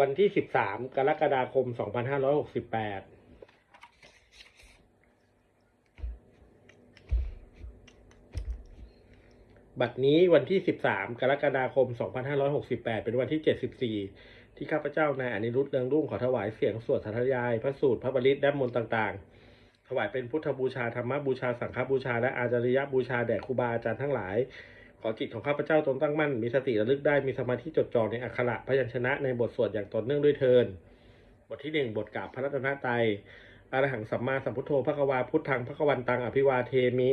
วันที่สิบสามกรกฎาคมสองพันห้าร้อยหกสิบแปดบัดนี้วันที่ 13 กรกฎาคม 2568 เป็นวันที่ 74 ที่ข้าพเจ้านายอนิรุตเรืองรุ่งขอถวายเสียงสวดสาธยาย พระสูตรพระบริตและมนต์ต่างๆ ถวายเป็นพุทธบูชาธรรมบูชาสังฆบูชาและอาจาริยบูชาแด่ครูบาอาจารย์ทั้งหลาย ขอจิตของข้าพเจ้าตนตั้งมั่น มีสติระลึกได้มีสมาธิจดจ่อในอักขระพยัญชนะในบทสวดอย่างต่อเนื่องด้วยเทินบทที่หนึ่งบทกราบพระรัตนตรัยอรหังสัมมาสัมพุทโธพระกวาพุทธังพระกวันตังอภิวาเทมิ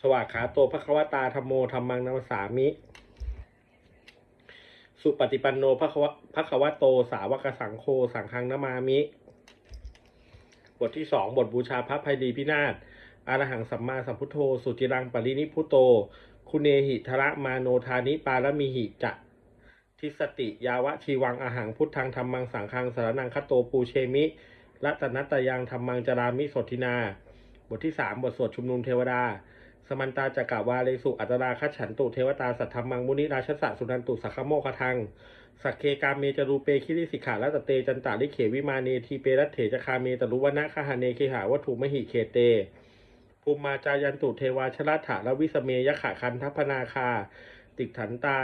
สวากขาโตภควตาธรรมโมธรรมังนัมสามิ สุปฏิปันโนภควภควโตสาวกสังโฆสังฆังนามามิ บทที่สองบทบูชาพระภัยดีพินาศ อรหังสัมมาสัมพุทโธ สุจิรังปรินิพุโต คุณเนหิทระมาโนทานิปารมิหิจะทิสติยาวะชีวังอาหังพุทธังธรรมังสังฆังสารนังคโตปูเชมิรัตนัตยังธรรมังจรามิสดทินา บทที่สามบทสวดชุมนุมเทวดา สมันตาจักกาวาเลสุอัตราคัจฉันตุเทวตาสัทธรรมังมุนิราชสะสุนันตุสัคคโมคทังสักเคกามเมจรูเปคิริสิกขาลัตเตจันตาลิเขวิมาเนทีเปรัตเถจคาเมตรุวนะคหาเนเคหาวัตถุมหิเคเต ภูมิมาจายันตุเทวาชลัตถาลวิสเมยขะคันทัพนาคา ติกถันตา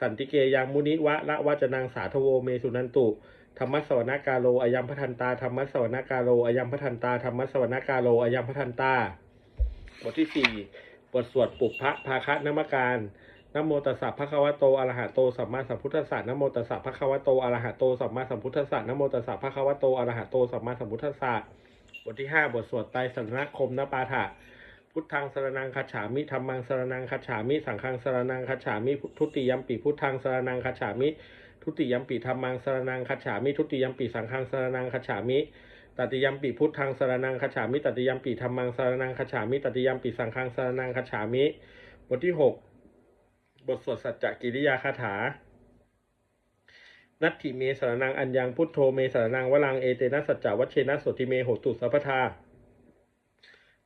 สันติเกยังมุนิวะละวะจนังสาทโวเมสุนันตุธรรมสวนากาโลอายัมพทันตาธรรมสวนากาโลอายัมพทันตาธรรมสวนากาโลอายัมพทันตา บทที่สี่บทสวดปุพพะภาคะนมการนโมตัสสะภะคะวะโตอะระหะโตสัมมาสัมพุทธัสสะนะโมตัสสะภะคะวะโตอะระหะโตสัมมาสัมพุทธัสสะนะโมตัสสะภะคะวะโตอะระหะโตสัมมาสัมพุทธัสสะ บทที่ห้าบทสวดไตรสรณคมนปาฐะพุทธังสรนังคัจฉามิธรรมังสรนังคัจฉามิ สังฆังสรนังคัจฉามิทุติยัมปิพุทธังสรนังคัจฉามิ ทุติยัมปิธรรมังสรนังคัจฉามิ ทุติยัมปิสังฆังสรนังคัจฉามิตติยัมปิพุทธังสรนังคัจฉามิตติยัมปิธรรมังสรนังคัจฉามิตติยัมปิสังฆังสรนังคัจฉามิ บทที่หกบทสวดสัจจกิริยาคาถา นัตถิเมสรนังอัญญังพุทโธเมสรนังวลังเอเตนะสัจจวัชเชนะสติเมโหตุสัพพทา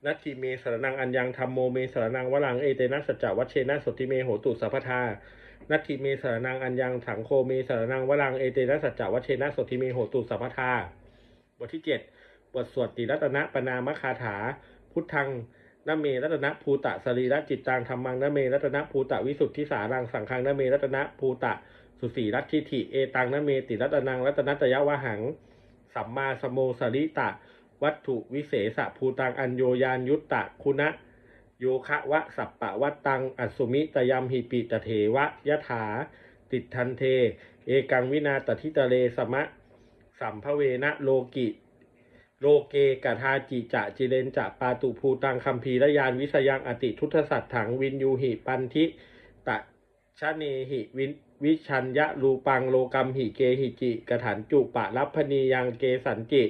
นัตถิเมสรนังอัญญังธรรมโมเมสรนังวลังเอเตนะสัจจวัชเชนะสติเมโหตุสัพพทานัตถิเมสรนังอัญญังถังโคเมสรนังวลังเอเตนะสัจจวัชเชนะสติเมโหตุสัพพทาบทที่เจ็ดบทสวดติรัตนะปนามคาถา พุทธังนเมรัตนะภูตะสรีระจิตตังธรรมังนเมรัตนะภูตะวิสุทธิสารังสังฆังนเมรัตนะภูตะ สุสีรัตทิฐิเอตังนเมติรัตนังรัตนัตยะวะหัง สัมมาสโมสริตะ วัตถุวิเศษภูตังอัญโยยานยุตตะคุณะ โยคะวะสัปปะวัตตัง อัสุมิตยมหิปิตเถวะยะถา ติดทันเท เอกังวินาตทิตะเลสมะ สัมภเวนะโลกิโลเกกทาจิจะจิเลนจะปาตุภูตังคัมภีรยานวิสยังอติทุทธสัตถังวินยูหิปันทิตะชะเนหิวิน วิชัญญะรูปังโลกัมหิเกหิจิกระถันจุปะรัพพนียังเกสันจิ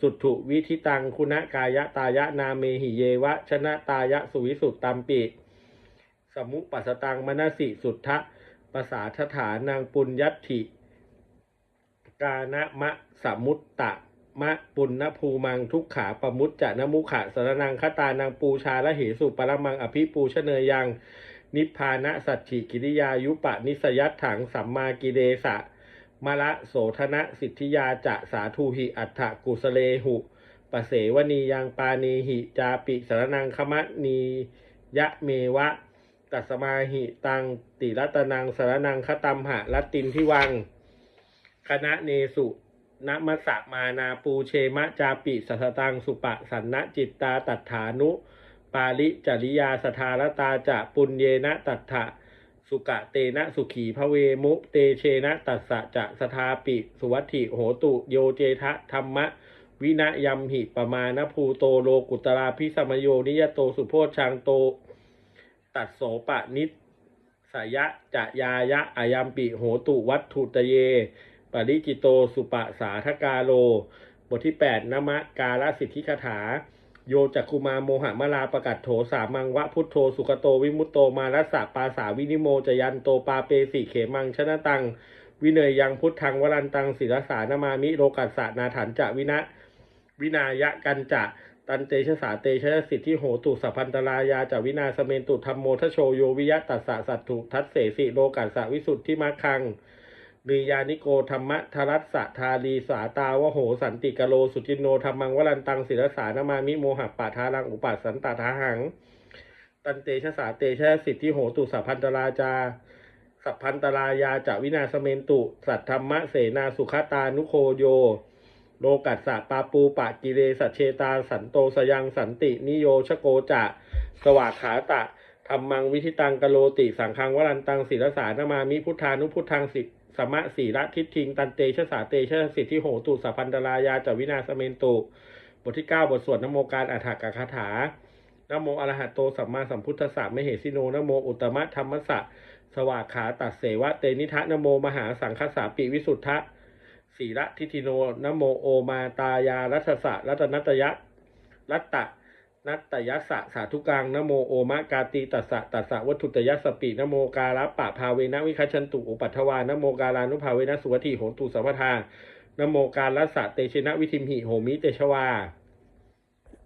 สุถุวิธิตังคุณกายะตายะนาเมหิเยวะ ชนะตายะสุวิสุตตัมปิสมุปัสตังมนสิสุทธะปสาทฐานนางปุญญัตถิกานะมะสมุตตะมะปุณณภูมังทุกขาปมุตจะนมุขะสรนังคตานังปูชาละเหสุปรมังอภิปูชเนยัง นิพพานะสัจฉิกิริยายุปะนิสยัตถังสัมมากิเดสะมะละโสธนะสิทธิยาจะสาธุหิอัฏฐกุสเลหุปเสวนียังปานีหิจาปิสรนังคมะนียะเมวะตัสมาหิตังติรัตนังสรนังคตัมหะรัตตินทิวัง คณะเนสุนมัสสะมานาปูเชมะจาปิสัสตังสุปะสันนะจิตตาตัฏฐานุ ปาลิจริยาสทารตาจะปุญเยนะตัฏฐะสุกะเตนะสุขีพระเวมุเตเชนะตัสสะจะสทาปิ สุวัติโหตุโยเจทะธรรมะ วินะยัมหิปมาณภูโตโลกุตราพิสมโยนิยโตสุโพชังโต ตัดโสปะนิสยะจะยายะอายัมปิโหตุวัตถุตเย ปริจิโตสุปะสาทกาโล บทที่ 8นมะกาลสิทธิคาถา โยจักคุมาโมหะมลาประกัดโถสามังวะพุทโธสุกโตวิมุตโตมารัสสะปาสาวินิโมจยันโตปาเปสิเขมังชนะตัง วิเนยยังพุทธังวรันตังศิรสานามามิโลกัสสะนาถันจะวินะวินายะกันจะตันเตชะสาเตชะสิทธิโหตุสัพพันตรายาจาวินาสเมนตุธรรมโมทโชโยวิยะตัสสะสัตถุทัสเสสิโลกัสสะวิสุทธิมัคคัง ลือยานิโกธรรมทรัสสะทาลีสาตาวโหสันติกะโลสุจินโนธรรมังวรันตังศิรสานามามิโมหะปาทารังอุปัสสันตาทาหัง ตันเตชะสาเตชะสิทธิโหตุสัพพันตราจา สัพพันตรายาจาวินาสเมนตุ สัทธรรมะเสนาสุขตานุโคโย โลกัสสะปาปูปะกิเลสัชเชตาสันโตสยังสันตินิโยชโกจะสวากขาตะธรรมังวิธิตังกะโลติสังฆังวรันตังศิรสานามามิพุทธานุพุทธังสิ สมะสีละทิฏทิง ตันเตชะสาเตชะสิทธิโหตุสัพพันตรายาจวินาสเมนตุ บทที่ 9 บทสวดนโมการอัฏฐกคาถานโมอระหะโตสัมมาสัมพุทธัสสะมเหสิโนนโมอุตมะธรรมสสะสวากขาตัดเสวะเตนิทะนโมมหาสังคสาปิวิสุทธะสีระทิทิโนนโมโอมาตายารัสสะรัตนัตยะรัตตะ นัตตยัสสะสาธุกังนโมโอมะกาตีตัสสะตัสสะวัตถุตยัสสปีนโมกาลปะภาเวนะวิคัชันตุอุปัฏฐวานโมกาลานุภาเวนะสุวัติโหตุสัพพทานโมกาลสะเตชินะวิธิมหิโหมิเตชวา